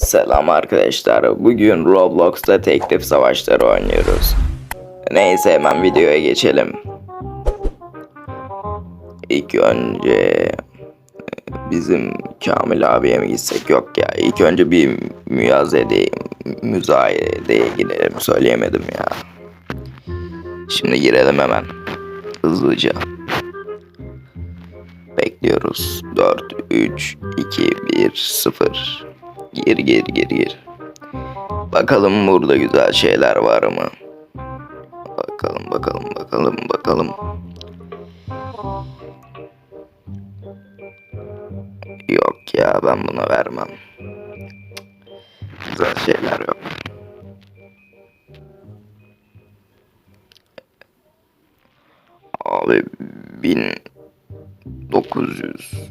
Selam arkadaşlar. Bugün Roblox'ta teklif savaşları oynuyoruz. Neyse hemen videoya geçelim. İlk önce bizim Kamil abiye mi gitsek yok ya. İlk önce bir müyazede, müzayedeye gidelim. Söyleyemedim ya. Şimdi girelim hemen. Hızlıca. Bekliyoruz. 4, 3, 2, 1, 0. Gir gir gir gir. Bakalım burada güzel şeyler var mı? Bakalım bakalım bakalım bakalım. Yok ya ben buna vermem. Güzel şeyler yok. Abi bin dokuz yüz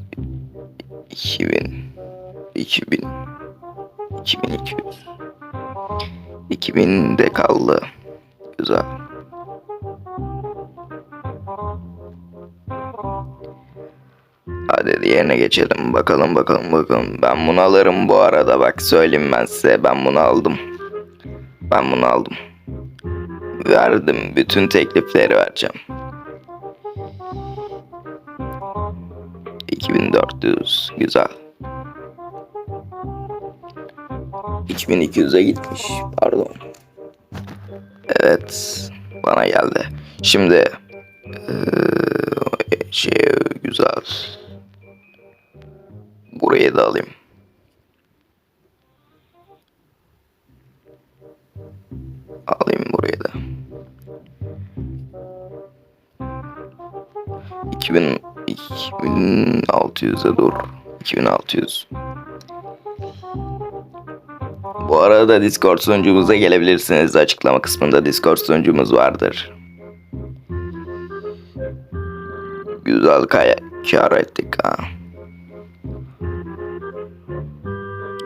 iki bin iki bin iki bin iki yüz iki bin de kaldı. Güzel. Hadi diğerine geçelim. Bakalım bakalım bakalım. Ben bunu alırım bu arada. Bak söyleyeyim ben size. Ben bunu aldım. Ben bunu aldım. Verdim. Bütün teklifleri vereceğim. 2400. Güzel. 2200'e gitmiş. Pardon. Evet. Bana geldi. Şimdi eee, şey güzel. Burayı da alayım. Alayım burayı da. 2000 2600'e dur. 2600. Bu arada Discord sunucumuza gelebilirsiniz. Açıklama kısmında Discord sunucumuz vardır. Güzel kaya kar ettik ha.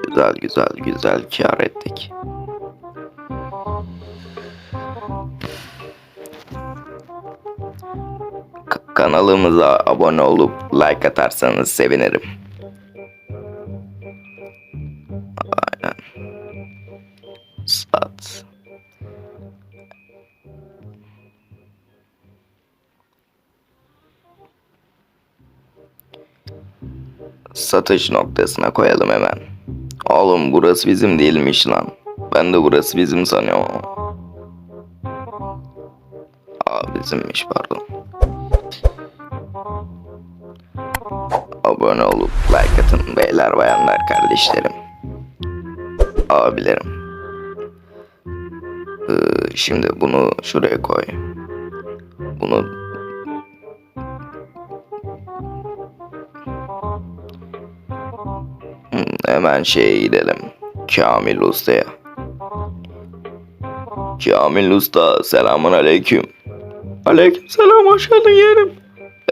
Güzel güzel güzel kar ettik. Kanalımıza abone olup like atarsanız sevinirim. Satış noktasına koyalım hemen. Oğlum burası bizim değilmiş lan. Ben de burası bizim sanıyorum. Aa bizimmiş pardon. Abone olup like atın beyler bayanlar kardeşlerim. Abilerim. Ee, şimdi bunu şuraya koy. Bunu hemen şeye gidelim. Kamil Usta'ya. Kamil Usta selamun aleyküm. Aleyküm selam hoş geldin yeğenim.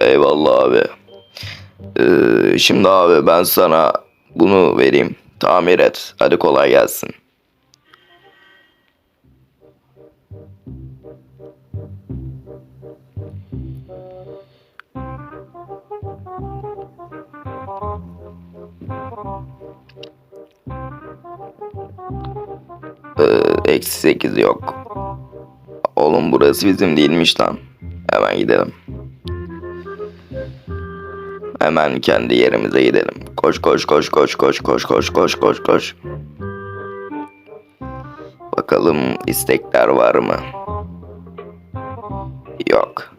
Eyvallah abi. Ee, şimdi abi ben sana bunu vereyim. Tamir et. Hadi kolay gelsin. Eksi sekiz yok. Oğlum burası bizim değilmiş lan. Hemen gidelim. Hemen kendi yerimize gidelim. Koş koş koş koş koş koş koş koş koş koş. Bakalım istekler var mı? Yok.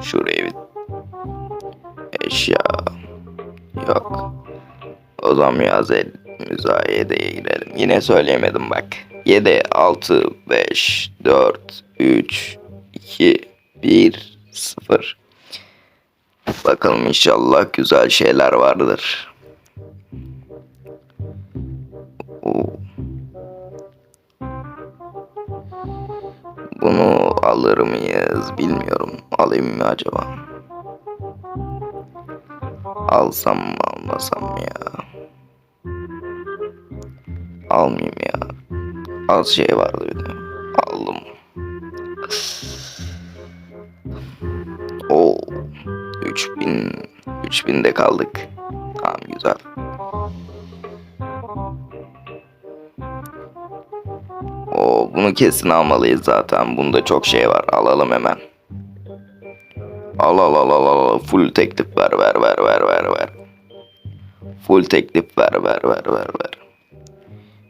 Şuraya bir eşya yok. O zaman müze müzayedeye girelim. Yine söyleyemedim bak. 7 6 5 4 3 2 1 0 Bakalım inşallah güzel şeyler vardır. Bunu alır mıyız bilmiyorum. Alayım mı acaba? Alsam mı almasam mı ya? Almayayım ya. Az şey vardı bir de. Aldım. Oo. 3000 3000'de kaldık. Tamam güzel. bunu kesin almalıyız zaten. Bunda çok şey var. Alalım hemen. Al al al al al. Full teklif ver ver ver ver ver ver. Full teklif ver ver ver ver ver.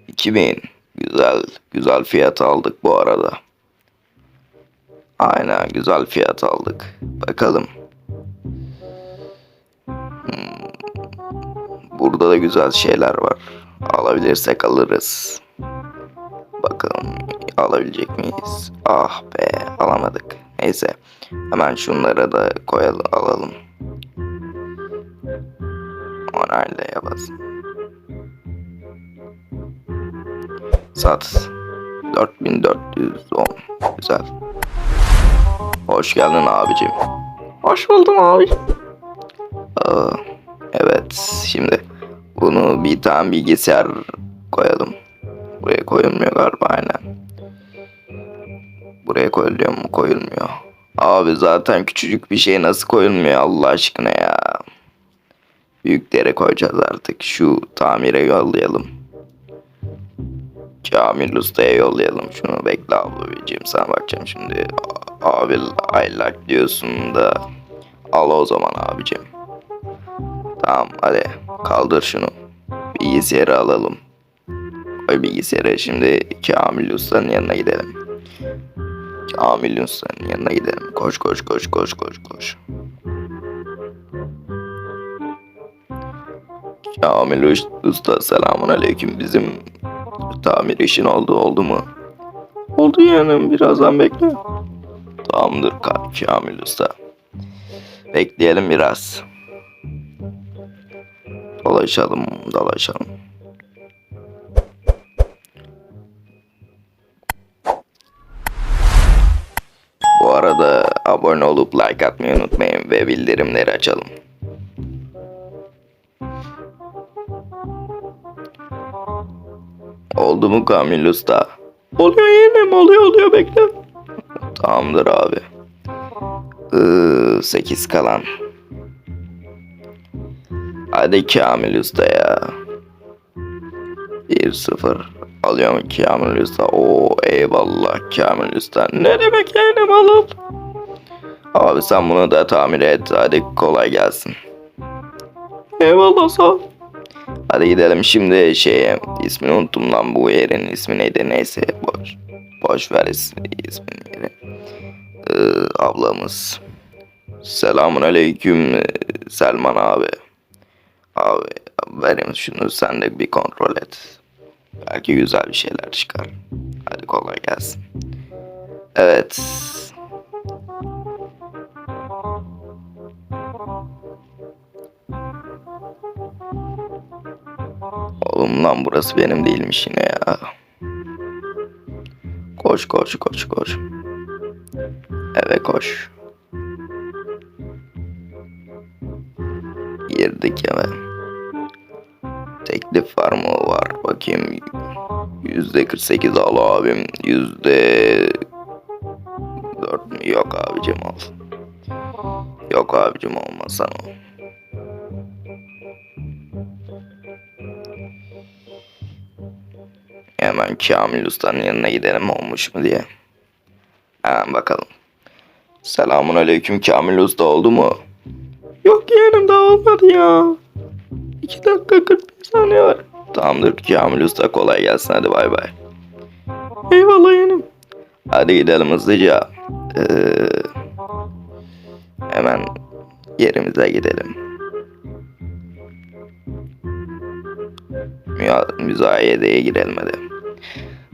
2000. Güzel güzel fiyat aldık bu arada. Aynen güzel fiyat aldık. Bakalım. Hmm. Burada da güzel şeyler var. Alabilirsek alırız. Bakalım alabilecek miyiz? Ah be alamadık. Neyse hemen şunlara da koyalım alalım. Onayla yapasın. Sat. 4410. Güzel. Hoş geldin abicim. Hoş buldum abi. Aa, evet şimdi bunu bir tane bilgisayar koyalım. Buraya koyulmuyor galiba aynen. Buraya koyuluyor mu? Koyulmuyor. Abi zaten küçücük bir şey nasıl koyulmuyor Allah aşkına ya. Büyüklere koyacağız artık. Şu tamire yollayalım. Kamil Usta'ya yollayalım şunu. Bekle ablacığım sana bakacağım şimdi. Abi I like diyorsun da al o zaman abicim. Tamam hadi kaldır şunu. Bilgisayarı alalım. Koy bilgisayarı şimdi Kamil Usta'nın yanına gidelim. Kamil Usta'nın yanına gidelim. Koş koş koş koş koş koş. Kamil Usta selamun aleyküm bizim tamir işin oldu oldu mu? Oldu yani birazdan bekle. Tamamdır Ka- Kamil Usta. Bekleyelim biraz. Dolaşalım dolaşalım. Bu arada abone olup like atmayı unutmayın ve bildirimleri açalım. Oldu mu Kamil Usta? Oluyor yeğenim oluyor oluyor bekle. Tamamdır abi. Ee, 8 kalan. Hadi Kamil Usta ya. 1-0. Alıyorum Kamil Usta. Oo eyvallah Kamil Usta. Ne demek yeğenim alın. Abi sen bunu da tamir et. Hadi kolay gelsin. Eyvallah sağ ol. Hadi gidelim şimdi şeye ismini unuttum lan bu yerin ismi neydi neyse boş boş ver is, ismini yeri. Ee, ablamız. Selamun aleyküm ee, Selman abi. Abi verin şunu sen de bir kontrol et. Belki güzel bir şeyler çıkar. Hadi kolay gelsin. Evet. Oğlum lan burası benim değilmiş yine ya. Koş koş koş koş. Eve koş. Girdik eve. Teklif var mı? Var. Bakayım. Yüzde 48 al abim. Yüzde 4 mü? Yok abicim al. Yok abicim olmaz sana. Kamil Usta'nın yanına gidelim olmuş mu diye. Hemen bakalım. Selamun aleyküm Kamil Usta oldu mu? Yok yeğenim daha olmadı ya. 2 dakika 45 saniye var. Tamamdır Kamil Usta kolay gelsin hadi bay bay. Eyvallah yeğenim. Hadi gidelim hızlıca. Ee, hemen yerimize gidelim. Müzayedeye girelim hadi.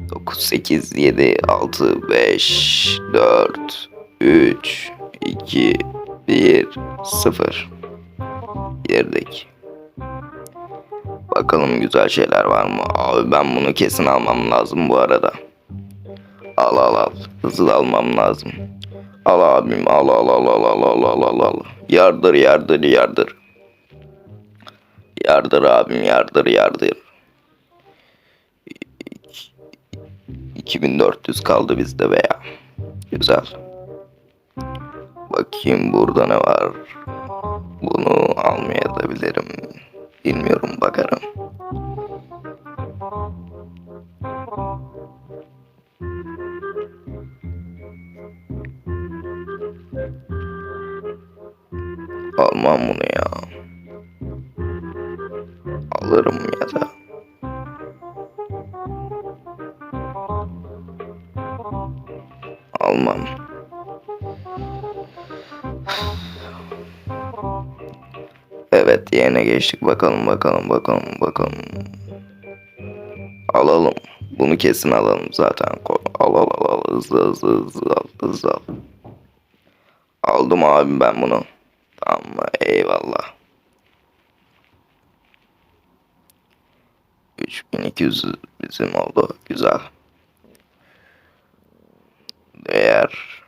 9, 8, 7, 6, 5, 4, 3, 2, 1, 0. Girdik. Bakalım güzel şeyler var mı? Abi ben bunu kesin almam lazım bu arada. Al al al. Hızlı almam lazım. Al abim al al al al al al al al al. Yardır yardır yardır. Yardır abim yardır yardır. 2400 kaldı bizde veya. Güzel. Bakayım burada ne var. Bunu almayabilirim. Bilmiyorum bakarım. Almam bunu ya. Evet yerine geçtik. Bakalım bakalım bakalım bakalım. Alalım. Bunu kesin alalım zaten. Al al al al hızlı hızlı hızlı al hızlı al. Aldım abi ben bunu. Tamam mı? Eyvallah. 3200 bizim oldu. Güzel. Değer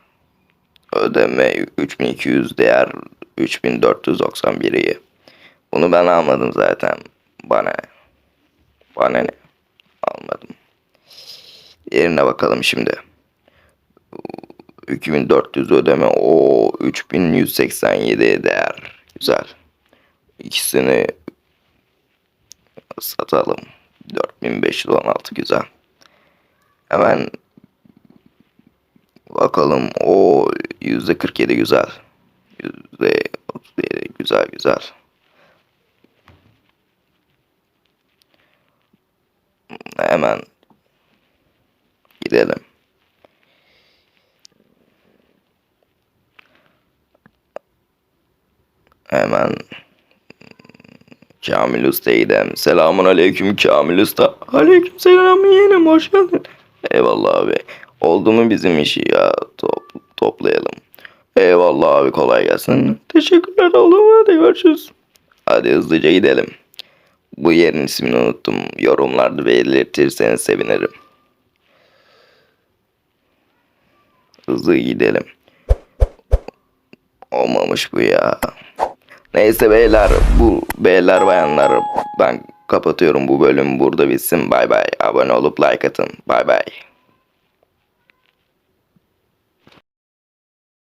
ödeme 3200 değer 3491 iyi. Bunu ben almadım zaten. Bana? Bana ne? Almadım. Yerine bakalım şimdi. 2400 ödeme o 3187 değer. Güzel. İkisini satalım. 4516 güzel. Hemen bakalım o yüzde 47 güzel. Yüzde 37 güzel güzel. Hemen gidelim. Hemen Kamil Usta'ya gidelim. Selamun aleyküm Kamil Usta. Aleyküm selam yeğenim hoş geldin. Eyvallah abi. Oldu mu bizim işi ya Top, toplayalım. Eyvallah abi kolay gelsin. Teşekkürler oğlum hadi görüşürüz. Hadi hızlıca gidelim. Bu yerin ismini unuttum. Yorumlarda belirtirseniz sevinirim. Hızlı gidelim. Olmamış bu ya. Neyse beyler bu beyler bayanlar ben kapatıyorum bu bölüm burada bitsin. Bay bay. Abone olup like atın. Bay bay.